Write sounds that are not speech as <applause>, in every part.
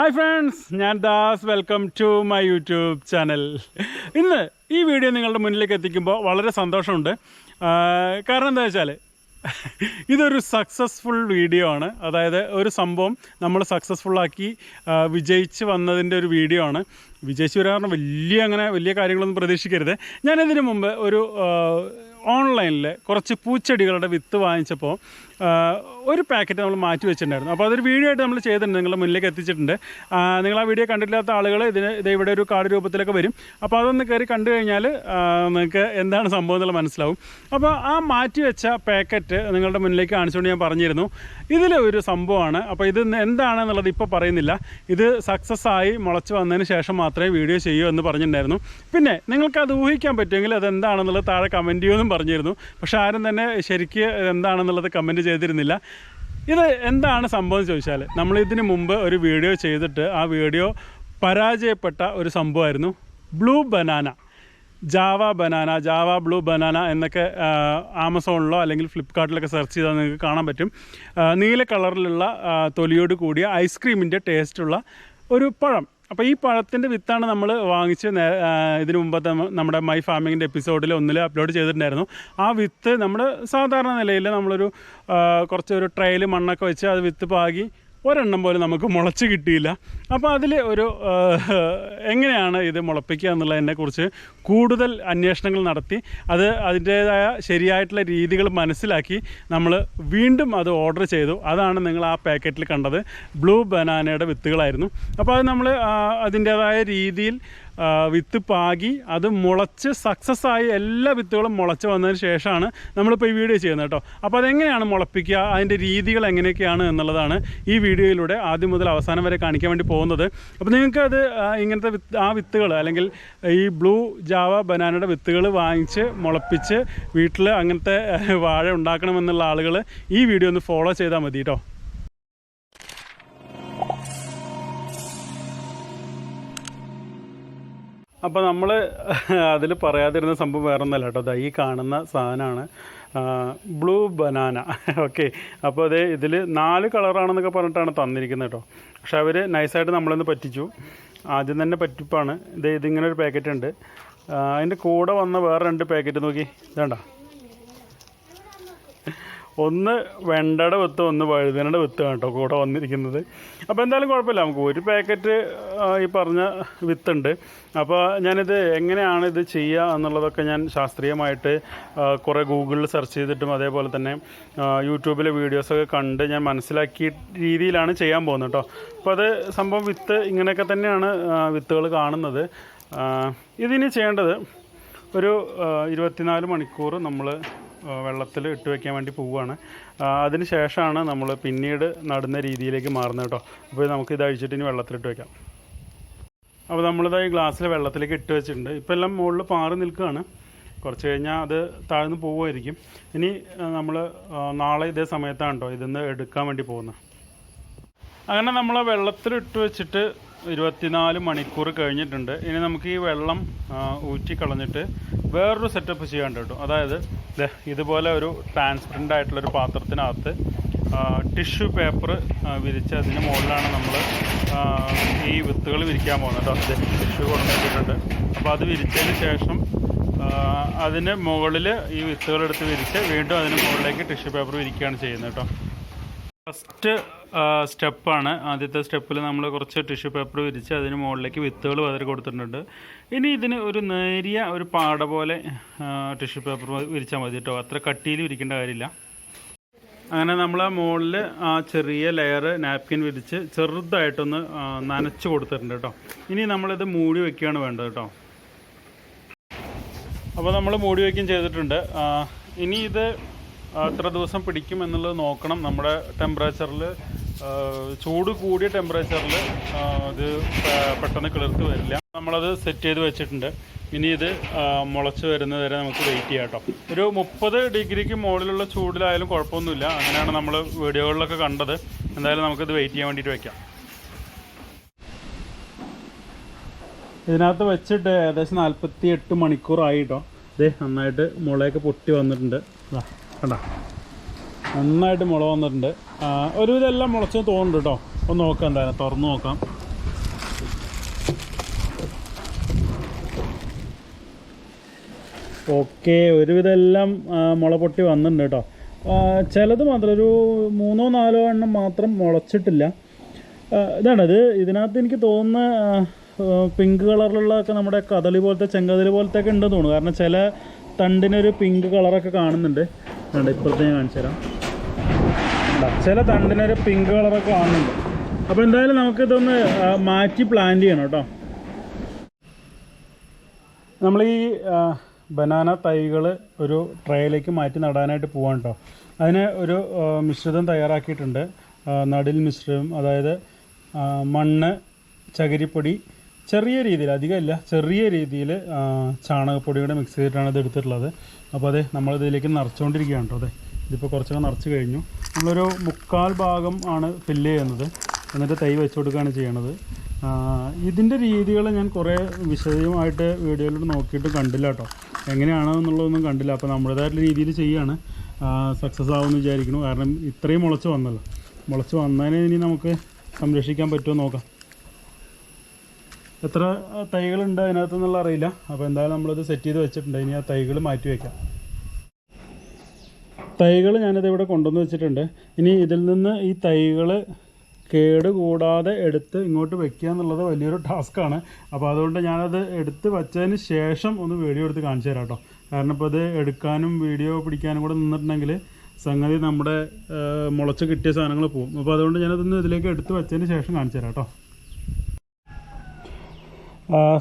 Hi friends ഞാൻ Das. Welcome to my YouTube channel ഇന്ന് ഈ വീഡിയോ നിങ്ങളുടെ മുന്നിലേക്ക് എത്തിക്കുമ്പോൾ വളരെ സന്തോഷമുണ്ട്. കാരണം എന്താ വെച്ചാൽ <laughs> ഇതൊരു സക്സസ്ഫുൾ വീഡിയോ ആണ്. അതായത് ഒരു സംഭവം നമ്മൾ സക്സസ്ഫുള്ളാക്കി വിജയിച്ച് വന്നതിന്റെ ഒരു വീഡിയോ ആണ്. വിജയിച്ച് പറഞ്ഞാൽ വലിയ അങ്ങനെ വലിയ കാര്യങ്ങളൊന്നും പ്രതീക്ഷിക്കരുത്. ഞാനിതിനു മുമ്പ് ഒരു ഓൺലൈനിൽ കുറച്ച് പൂച്ചെടികളുടെ വിത്ത് വാങ്ങിച്ചപ്പോൾ ഒരു പാക്കറ്റ് നമ്മൾ മാറ്റി വെച്ചിട്ടുണ്ടായിരുന്നു. അപ്പോൾ അതൊരു വീഡിയോ ആയിട്ട് നമ്മൾ ചെയ്തിട്ടുണ്ട് നിങ്ങളുടെ മുന്നിലേക്ക് എത്തിച്ചിട്ടുണ്ട്. നിങ്ങൾ ആ വീഡിയോ കണ്ടിട്ടില്ലാത്ത ആളുകൾ ഇതിന് ഇത് ഇവിടെ ഒരു കാർഡ് രൂപത്തിലൊക്കെ വരും. അപ്പോൾ അതൊന്ന് കയറി കണ്ടു കഴിഞ്ഞാൽ നിങ്ങൾക്ക് എന്താണ് സംഭവം എന്നുള്ളത് മനസ്സിലാവും. അപ്പോൾ ആ മാറ്റി വെച്ച പാക്കറ്റ് നിങ്ങളുടെ മുന്നിലേക്ക് കാണിച്ചുകൊണ്ട് ഞാൻ പറഞ്ഞിരുന്നു. ഇതിലെ ഒരു സംഭവമാണ്. അപ്പോൾ ഇത് എന്താണെന്നുള്ളത് ഇപ്പോൾ പറയുന്നില്ല. ഇത് സക്സസ് ആയി മുളച്ച് വന്നതിന് ശേഷം മാത്രമേ വീഡിയോ ചെയ്യൂ എന്ന് പറഞ്ഞിട്ടുണ്ടായിരുന്നു. പിന്നെ നിങ്ങൾക്ക് അത് ഊഹിക്കാൻ പറ്റുമെങ്കിൽ അത് എന്താണെന്നുള്ളത് താഴെ കമന്റ് ചെയ്യുമെന്നും പറഞ്ഞിരുന്നു. പക്ഷെ ആരും തന്നെ ശരിക്ക് എന്താണെന്നുള്ളത് കമന്റ് ചെയ്തിരുന്നില്ല. ഇത് എന്താണ് സംഭവം ചോദിച്ചാൽ നമ്മൾ ഇതിന് മുമ്പ് ഒരു വീഡിയോ ചെയ്തിട്ട് ആ വീഡിയോ പരാജയപ്പെട്ട ഒരു സംഭവമായിരുന്നു. Blue banana Java banana Java blue banana എന്നൊക്കെ ആമസോണിലോ അല്ലെങ്കിൽ ഫ്ലിപ്കാർട്ടിലൊക്കെ സെർച്ച് ചെയ്താൽ നിങ്ങൾക്ക് കാണാൻ പറ്റും. നീല കളറിലുള്ള തൊലിയോട് കൂടിയ ഐസ്ക്രീമിന്റെ ടേസ്റ്റുള്ള ഒരു പഴം. അപ്പോൾ ഈ പഴത്തിന്റെ വിത്താണ് നമ്മൾ വാങ്ങിച്ച് ഇതിനു മുമ്പത്തെ നമ്മുടെ മൈ ഫാമിങ്ങിന്റെ എപ്പിസോഡിൽ ഒന്നിൽ അപ്ലോഡ് ചെയ്തിട്ടുണ്ടായിരുന്നു. ആ വിത്ത് നമ്മൾ സാധാരണ നിലയിൽ നമ്മളൊരു കുറച്ച് ഒരു ട്രയൽ മണ്ണൊക്കെ വെച്ച് അത് വിത്ത് പാകി ഒരെണ്ണം പോലും നമുക്ക് മുളച്ച് കിട്ടിയില്ല. അപ്പോൾ അതിൽ ഒരു എങ്ങനെയാണ് ഇത് മുളപ്പിക്കുക എന്നുള്ളതിനെക്കുറിച്ച് കൂടുതൽ അന്വേഷണങ്ങൾ നടത്തി അത് അതിന്റേതായ ശരിയായിട്ടുള്ള രീതികൾ മനസ്സിലാക്കി നമ്മൾ വീണ്ടും അത് ഓർഡർ ചെയ്തു. അതാണ് നിങ്ങൾ ആ പാക്കറ്റിൽ കണ്ടത്. ബ്ലൂ ബനാനയുടെ വിത്തുകളായിരുന്നു. അപ്പോൾ അത് നമ്മൾ അതിന്റേതായ രീതിയിൽ വിത്ത് പാകി അത് മുളച്ച് സക്സസ് ആയി എല്ലാ വിത്തുകളും മുളച്ച് വന്നതിന് ശേഷമാണ് നമ്മളിപ്പോൾ ഈ വീഡിയോ ചെയ്യുന്നത് കേട്ടോ. അപ്പോൾ അതെങ്ങനെയാണ് മുളപ്പിക്കുക അതിന്റെ രീതികൾ എങ്ങനെയൊക്കെയാണ് എന്നുള്ളതാണ് ഈ വീഡിയോയിലൂടെ ആദ്യം മുതൽ അവസാനം വരെ കാണിക്കാൻ വേണ്ടി പോകുന്നത്. അപ്പോൾ നിങ്ങൾക്ക് അത് ഇങ്ങനത്തെ വിത്ത് ആ വിത്തുകൾ അല്ലെങ്കിൽ ഈ ബ്ലൂ ജാവ ബനാനയുടെ വിത്തുകൾ വാങ്ങിച്ച് മുളപ്പിച്ച് വീട്ടിൽ അങ്ങനത്തെ വാഴ ഉണ്ടാക്കണമെന്നുള്ള ആളുകൾ ഈ വീഡിയോ ഒന്ന് ഫോളോ ചെയ്താൽ മതി കേട്ടോ. അപ്പോൾ നമ്മൾ <laughs> അതിൽ പറയാതിരുന്ന സംഭവം വേറെ ഒന്നല്ല കേട്ടോ. ദാ ഈ കാണുന്ന സാധനമാണ് ബ്ലൂ ബനാന. <laughs> ഓക്കെ. അപ്പോൾ അത് ഇതിൽ നാല് കളറാണെന്നൊക്കെ പറഞ്ഞിട്ടാണ് തന്നിരിക്കുന്നത് കേട്ടോ. പക്ഷെ അവർ നൈസായിട്ട് നമ്മളൊന്ന് പറ്റിച്ചു. ആദ്യം തന്നെ പറ്റിപ്പാണ്. ഇത് ഇതിങ്ങനെ ഒരു പാക്കറ്റ് ഉണ്ട്. അതിന്റെ കൂടെ വന്ന വേറെ രണ്ട് പാക്കറ്റ് നോക്കി. ഇതേണ്ട. ഒന്ന് വെണ്ടയുടെ വിത്ത് ഒന്ന് വഴുതനയുടെ വിത്ത് കേട്ടോ കൂടെ വന്നിരിക്കുന്നത്. അപ്പോൾ എന്തായാലും കുഴപ്പമില്ല. നമുക്ക് ഒരു പാക്കറ്റ് ഈ പറഞ്ഞ വിത്തുണ്ട്. അപ്പോൾ ഞാനിത് എങ്ങനെയാണ് ഇത് ചെയ്യുക എന്നുള്ളതൊക്കെ ഞാൻ ശാസ്ത്രീയമായിട്ട് കുറേ ഗൂഗിളിൽ സെർച്ച് ചെയ്തിട്ടും അതേപോലെ തന്നെ യൂട്യൂബിലെ വീഡിയോസൊക്കെ കണ്ട് ഞാൻ മനസ്സിലാക്കിയ രീതിയിലാണ് ചെയ്യാൻ പോകുന്നത് കേട്ടോ. അപ്പോൾ അത് സംഭവം വിത്ത് ഇങ്ങനെയൊക്കെ തന്നെയാണ് വിത്തുകൾ കാണുന്നത്. ഇതിന് ചെയ്യേണ്ടത് ഒരു ഇരുപത്തിനാല് മണിക്കൂർ നമ്മൾ വെള്ളത്തിൽ ഇട്ട് വയ്ക്കാൻ വേണ്ടി പോവുകയാണ്. അതിന് ശേഷമാണ് നമ്മൾ പിന്നീട് നടുന്ന രീതിയിലേക്ക് മാറുന്നത് കേട്ടോ. അപ്പോൾ നമുക്ക് ഇത് അഴിച്ചിട്ട് ഇനി വെള്ളത്തിലിട്ട് വയ്ക്കാം അപ്പോൾ നമ്മളിത് ഈ ഗ്ലാസ്സിൽ വെള്ളത്തിലേക്ക് ഇട്ട് വെച്ചിട്ടുണ്ട്. ഇപ്പോൾ എല്ലാം മുകളിൽ പാറി നിൽക്കുകയാണ്. കുറച്ച് കഴിഞ്ഞാൽ അത് താഴ്ന്നു പോവുമായിരിക്കും. ഇനി നമ്മൾ നാളെ ഇതേ സമയത്താണ് കേട്ടോ ഇതിന്ന് എടുക്കാൻ വേണ്ടി പോകുന്നത്. അങ്ങനെ നമ്മൾ വെള്ളത്തിലിട്ട് വെച്ചിട്ട് ഇരുപത്തിനാല് മണിക്കൂർ കഴിഞ്ഞിട്ടുണ്ട്. ഇനി നമുക്ക് ഈ വെള്ളം ഊറ്റി കളഞ്ഞിട്ട് വേറൊരു സെറ്റപ്പ് ചെയ്യാണ്ട് കേട്ടോ. അതായത് ഇതുപോലെ ഒരു ട്രാൻസ്പെറന്റ് ആയിട്ടുള്ളൊരു പാത്രത്തിനകത്ത് ടിഷ്യൂ പേപ്പർ വിരിച്ച് അതിന് മുകളിലാണ് നമ്മൾ ഈ വിത്തുകൾ വിരിക്കാൻ പോകുന്നത് കേട്ടോ. ടിഷ്യൂ കൊണ്ടുവന്നിട്ടുണ്ട് അപ്പോൾ അത് വിരിച്ചതിന് ശേഷം അതിന് മുകളിൽ ഈ വിത്തുകളെടുത്ത് വിരിച്ച് വീണ്ടും അതിന് മുകളിലേക്ക് ടിഷ്യൂ പേപ്പർ വിരിക്കുകയാണ് ചെയ്യുന്നത് കേട്ടോ. ഫസ്റ്റ് സ്റ്റെപ്പാണ്. ആദ്യത്തെ സ്റ്റെപ്പിൽ നമ്മൾ കുറച്ച് ടിഷ്യൂ പേപ്പർ വിരിച്ച് അതിന് മുകളിലേക്ക് വിത്തുകൾ വതറി കൊടുത്തിട്ടുണ്ട്. ഇനി ഇതിന് ഒരു നേരിയ ഒരു പാട പോലെ ടിഷ്യൂ പേപ്പർ വിരിച്ചാൽ മതി കേട്ടോ അത്ര കട്ടിയിൽ വിരിക്കേണ്ട കാര്യമില്ല. അങ്ങനെ നമ്മൾ ആ മുകളിൽ ആ ചെറിയ ലെയർ നാപ്കിൻ വിരിച്ച് ചെറുതായിട്ടൊന്ന് നനച്ച് കൊടുത്തിട്ടുണ്ട് കേട്ടോ ഇനി നമ്മളിത് മൂടി വെക്കുകയാണ് വേണ്ടത് കേട്ടോ അപ്പോൾ നമ്മൾ മൂടി വയ്ക്കുകയും ചെയ്തിട്ടുണ്ട്. ഇനി ഇത് എത്ര ദിവസം പിടിക്കും എന്നുള്ളത് നോക്കണം. നമ്മുടെ ടെമ്പറേച്ചറിൽ ചൂട് കൂടിയ ടെമ്പറേച്ചറിൽ ഇത് പെട്ടെന്ന് കിളിർത്ത് വരില്ല. നമ്മളത് സെറ്റ് ചെയ്ത് വെച്ചിട്ടുണ്ട്. ഇനി ഇത് മുളച്ച് വരുന്നത് വരെ നമുക്ക് വെയിറ്റ് ചെയ്യാം കേട്ടോ ഒരു മുപ്പത് ഡിഗ്രിക്ക് മുകളിലുള്ള ചൂടിലായാലും കുഴപ്പമൊന്നുമില്ല. അങ്ങനെയാണ് നമ്മൾ വീഡിയോകളിലൊക്കെ കണ്ടത്. എന്തായാലും നമുക്കിത് വെയിറ്റ് ചെയ്യാൻ വേണ്ടിയിട്ട് വയ്ക്കാം ഇതിനകത്ത് വെച്ചിട്ട് ഏകദേശം നാൽപ്പത്തി എട്ട് മണിക്കൂറായി കേട്ടോ ഇതേ നന്നായിട്ട് മുളയൊക്കെ പൊട്ടി വന്നിട്ടുണ്ട്. കണ്ടോ? നന്നായിട്ട് മുള വന്നിട്ടുണ്ട്. ഒരുവിധം എല്ലാം മുളച്ചെന്ന് തോന്നുന്നുണ്ട് കേട്ടോ. ഒന്ന് നോക്കാം എന്തായാലും. തുറന്ന് നോക്കാം. ഓക്കെ ഒരുവിധം എല്ലാം മുള പൊട്ടി വന്നിട്ടുണ്ട് കേട്ടോ. ചിലത് മാത്രം ഒരു മൂന്നോ നാലോ എണ്ണം മാത്രം മുളച്ചിട്ടില്ല. ഇതാണ് ഇത്. ഇതിനകത്ത് എനിക്ക് തോന്നുന്ന പിങ്ക് കളറിലുള്ളതൊക്കെ നമ്മുടെ കദളി പോലത്തെ ചെങ്കതലി പോലത്തെ ഒക്കെ ഉണ്ടെന്ന് തോന്നുന്നു. കാരണം ചില തണ്ടിനൊരു പിങ്ക് കളറൊക്കെ കാണുന്നുണ്ട്. ഉണ്ട് ഇപ്പുറത്ത് ഞാൻ കാണിച്ചു തരാം. ചില തണ്ടിനൊരു പിങ്ക് കളറൊക്കെ കാണുന്നുണ്ട്. അപ്പോൾ എന്തായാലും നമുക്ക് ഇതൊന്ന് മാറ്റി പ്ലാൻ ചെയ്യണം കേട്ടോ. നമ്മൾ ഈ ബനാന തൈകൾ ഒരു ട്രേയിലേക്ക് മാറ്റി നടാനായിട്ട് പോവാണ് കേട്ടോ. അതിന് ഒരു മിശ്രിതം തയ്യാറാക്കിയിട്ടുണ്ട്. നടിൽ മിശ്രിതം അതായത് മണ്ണ് ചകിരിപ്പൊടി ചെറിയ രീതിയിൽ അധികമില്ല. ചെറിയ രീതിയിൽ ചാണകപ്പൊടിയുടെ മിക്സ് ചെയ്തിട്ടാണ് ഇത് എടുത്തിട്ടുള്ളത്. അപ്പോൾ അതെ നമ്മളിതിലേക്ക് നിറച്ചുകൊണ്ടിരിക്കുകയാണ് കേട്ടോ. അതെ ഇതിപ്പോൾ കുറച്ചൊക്കെ നിറച്ച് കഴിഞ്ഞു. നമ്മളൊരു മുക്കാൽ ഭാഗം ആണ് ഫില്ല് ചെയ്യുന്നത്. എന്നിട്ട് തൈ വെച്ച് കൊടുക്കുകയാണ് ചെയ്യണത്. ഇതിന്റെ രീതികൾ ഞാൻ കുറേ വിശദമായിട്ട് വീഡിയോയിൽ നോക്കിയിട്ട് കണ്ടില്ല കേട്ടോ. എങ്ങനെയാണോ എന്നുള്ളതൊന്നും കണ്ടില്ല. അപ്പോൾ നമ്മുടേതായിട്ടുള്ള രീതിയിൽ ചെയ്യാണ്. സക്സസ് ആവുമെന്ന് വിചാരിക്കുന്നു. കാരണം ഇത്രയും മുളച്ച് വന്നല്ലോ. മുളച്ച് വന്നതിനെ ഇനി നമുക്ക് സംരക്ഷിക്കാൻ പറ്റുമോ നോക്കാം. എത്ര തൈകളുണ്ട് അതിനകത്ത് എന്നുള്ള അറിയില്ല. അപ്പോൾ എന്തായാലും നമ്മളിത് സെറ്റ് ചെയ്ത് വെച്ചിട്ടുണ്ട്. ഇനി ആ തൈകൾ മാറ്റി വയ്ക്കാം തൈകൾ ഞാനിത് ഇവിടെ കൊണ്ടുവന്ന് വെച്ചിട്ടുണ്ട്. ഇനി ഇതിൽ നിന്ന് ഈ തൈകൾ കേട് കൂടാതെ എടുത്ത് ഇങ്ങോട്ട് വെക്കുക എന്നുള്ളത് വലിയൊരു ടാസ്ക്കാണ് അപ്പോൾ അതുകൊണ്ട് ഞാനത് എടുത്ത് വച്ചതിന് ശേഷം ഒന്ന് വീഡിയോ എടുത്ത് കാണിച്ചു തരാം കേട്ടോ. കാരണം ഇപ്പോൾ ഇത് എടുക്കാനും വീഡിയോ പിടിക്കാനും കൂടെ നിന്നിട്ടുണ്ടെങ്കിൽ സംഗതി നമ്മുടെ മുളച്ച് കിട്ടിയ സാധനങ്ങൾ പോകും അപ്പോൾ അതുകൊണ്ട് ഞാനതൊന്ന് ഇതിലേക്ക് എടുത്ത് വെച്ചതിന് ശേഷം കാണിച്ചു തരാം കേട്ടോ.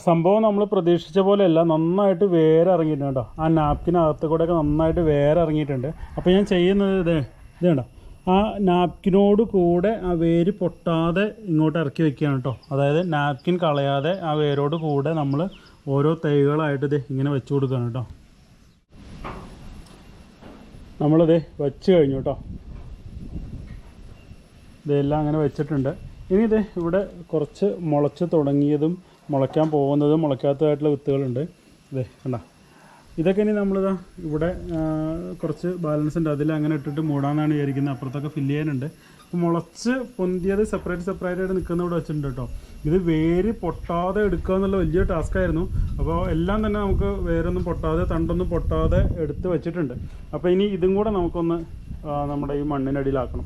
സംഭവം നമ്മൾ പ്രതീക്ഷിച്ച പോലെയല്ല. നന്നായിട്ട് വേറെ ഇറങ്ങിയിട്ടുണ്ട് കേട്ടോ. ആ നാപ്കിനകത്ത് കൂടെയൊക്കെ നന്നായിട്ട് വേറെ ഇറങ്ങിയിട്ടുണ്ട് അപ്പോൾ ഞാൻ ചെയ്യുന്നത് ഇത് ഇത് കണ്ടോ? ആ നാപ്കിനോട് കൂടെ ആ വേര് പൊട്ടാതെ ഇങ്ങോട്ട് ഇറക്കി വെക്കുകയാണ് കേട്ടോ. അതായത് നാപ്കിൻ കളയാതെ ആ വേരോട് കൂടെ നമ്മൾ ഓരോ തൈകളായിട്ട് ഇത് ഇങ്ങനെ വെച്ച് കൊടുക്കുകയാണ് കേട്ടോ. നമ്മളിത് വെച്ച് കഴിഞ്ഞു കേട്ടോ. ഇതെല്ലാം അങ്ങനെ വെച്ചിട്ടുണ്ട്. ഇനി ഇത് ഇവിടെ കുറച്ച് മുളച്ച് തുടങ്ങിയതും മുളയ്ക്കാൻ പോകുന്നത് മുളയ്ക്കാത്തതായിട്ടുള്ള വിത്തുകളുണ്ട്. ഇതേ കണ്ട. ഇതൊക്കെ ഇനി നമ്മളിതാ ഇവിടെ കുറച്ച് ബാലൻസ് ഉണ്ട്. അതിൽ അങ്ങനെ ഇട്ടിട്ട് മൂടാന്നാണ് വിചാരിക്കുന്നത്. അപ്പുറത്തൊക്കെ ഫില്ല് ചെയ്യാനുണ്ട്. അപ്പോൾ മുളച്ച് പൊന്തിയത് സെപ്പറേറ്റ് സെപ്പറേറ്റ് ആയിട്ട് നിൽക്കുന്ന ഇവിടെ വെച്ചിട്ടുണ്ട് കേട്ടോ. ഇത് വേര് പൊട്ടാതെ എടുക്കുക എന്നുള്ള വലിയ ടാസ്ക് ആയിരുന്നു. അപ്പോൾ എല്ലാം തന്നെ നമുക്ക് വേരൊന്നും പൊട്ടാതെ തണ്ടൊന്നും പൊട്ടാതെ എടുത്ത് വെച്ചിട്ടുണ്ട്. അപ്പോൾ ഇനി ഇതും കൂടെ നമുക്കൊന്ന് നമ്മുടെ ഈ മണ്ണിനടിയിലാക്കണം.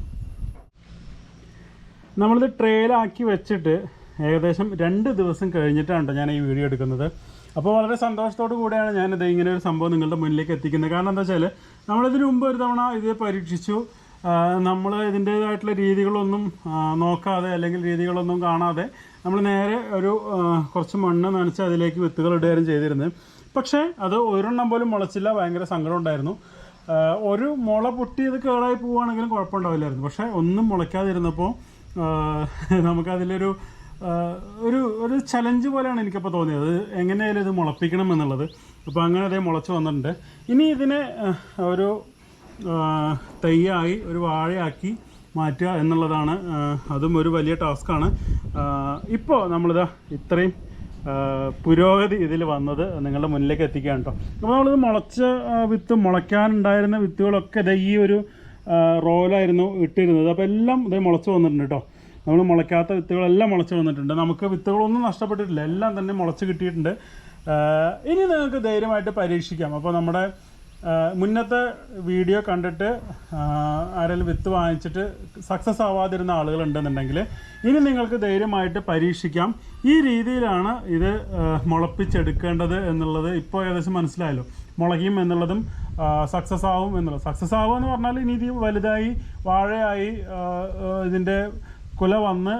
നമ്മളിത് ട്രെയിലാക്കി വെച്ചിട്ട് ഏകദേശം രണ്ട് ദിവസം കഴിഞ്ഞിട്ടാണ് ട്ടോ ഞാൻ ഈ വീഡിയോ എടുക്കുന്നത്. അപ്പോൾ വളരെ സന്തോഷത്തോടു കൂടിയാണ് ഞാനിത് ഇങ്ങനെ ഒരു സംഭവം നിങ്ങളുടെ മുന്നിലേക്ക് എത്തിക്കുന്നത്. കാരണം എന്താ വെച്ചാൽ നമ്മളിതിന് മുമ്പ് ഒരു തവണ ഇത് പരീക്ഷിച്ചു. നമ്മൾ ഇതിന്റേതായിട്ടുള്ള രീതികളൊന്നും നോക്കാതെ അല്ലെങ്കിൽ രീതികളൊന്നും കാണാതെ നമ്മൾ നേരെ ഒരു കുറച്ച് മണ്ണ് നനച്ച് അതിലേക്ക് വിത്തുകൾ ഇടുകയും ചെയ്തിരുന്നത്. പക്ഷേ അത് ഒരെണ്ണം പോലും മുളച്ചില്ല. ഭയങ്കര സങ്കടം ഉണ്ടായിരുന്നു. ഒരു മുള പൊട്ടിയത് കേടായി പോവുകയാണെങ്കിലും കുഴപ്പമുണ്ടാവില്ലായിരുന്നു. പക്ഷേ ഒന്നും മുളയ്ക്കാതിരുന്നപ്പോൾ നമുക്കതിലൊരു ഒരു ഒരു ചലഞ്ച് പോലെയാണ് എനിക്കപ്പോൾ തോന്നിയത്. എങ്ങനെയായാലും ഇത് മുളപ്പിക്കണം എന്നുള്ളത്. അപ്പോൾ അങ്ങനെ അതേ മുളച്ച് വന്നിട്ടുണ്ട്. ഇനി ഇതിനെ ഒരു തൈയായി ഒരു വാഴയാക്കി മാറ്റുക എന്നുള്ളതാണ് അതും ഒരു വലിയ ടാസ്ക്കാണ് ഇപ്പോൾ നമ്മളിതാ ഇത്രയും പുരോഗതി ഇതിൽ വന്നത് നിങ്ങളുടെ മുന്നിലേക്ക് എത്തിക്കുകയാണ് കേട്ടോ. അപ്പോൾ നമ്മളിത് മുളച്ച വിത്ത് മുളയ്ക്കാനുണ്ടായിരുന്ന വിത്തുകളൊക്കെ ഇതേ ഈ ഒരു റോലായിരുന്നു ഇട്ടിരുന്നത്. അപ്പോൾ എല്ലാം ഇതേ മുളച്ച് വന്നിട്ടുണ്ട് കേട്ടോ. നമ്മൾ മുളയ്ക്കാത്ത വിത്തുകളെല്ലാം മുളച്ച് വന്നിട്ടുണ്ട്. നമുക്ക് വിത്തുകളൊന്നും നഷ്ടപ്പെട്ടിട്ടില്ല. എല്ലാം തന്നെ മുളച്ച് കിട്ടിയിട്ടുണ്ട്. ഇനി നിങ്ങൾക്ക് ധൈര്യമായിട്ട് പരീക്ഷിക്കാം. അപ്പോൾ നമ്മുടെ മുന്നത്തെ വീഡിയോ കണ്ടിട്ട് ആരെങ്കിലും വിത്ത് വാങ്ങിച്ചിട്ട് സക്സസ് ആവാതിരുന്ന ആളുകളുണ്ടെന്നുണ്ടെങ്കിൽ ഇനി നിങ്ങൾക്ക് ധൈര്യമായിട്ട് പരീക്ഷിക്കാം. ഈ രീതിയിലാണ് ഇത് മുളപ്പിച്ചെടുക്കേണ്ടത് എന്നുള്ളത് ഇപ്പോൾ ഏകദേശം മനസ്സിലായല്ലോ. മുളകിയും എന്നുള്ളതും സക്സസ് ആവും എന്നുള്ളത്. സക്സസ് ആവുക എന്ന് പറഞ്ഞാൽ ഇനി ഇത് വലുതായി വാഴയായി ഇതിന്റെ കുല വന്ന്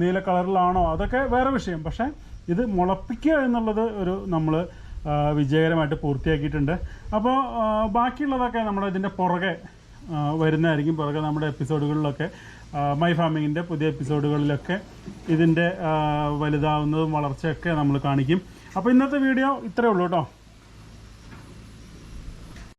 നീല കളറിലാണോ? അതൊക്കെ വേറെ വിഷയം. പക്ഷേ ഇത് മുളപ്പിക്കുക എന്നുള്ളത് ഒരു നമ്മൾ വിജയകരമായിട്ട് പൂർത്തിയാക്കിയിട്ടുണ്ട്. അപ്പോൾ ബാക്കിയുള്ളതൊക്കെ നമ്മൾ ഇതിന്റെ പുറകെ വരുന്നതായിരിക്കും. പുറകെ നമ്മുടെ എപ്പിസോഡുകളിലൊക്കെ മൈ ഫാമിങ്ങിന്റെ പുതിയ എപ്പിസോഡുകളിലൊക്കെ ഇതിന്റെ വലുതാവുന്നതും വളർച്ചയൊക്കെ നമ്മൾ കാണിക്കും. അപ്പോൾ ഇന്നത്തെ വീഡിയോ ഇത്രയേ ഉള്ളൂ കേട്ടോ.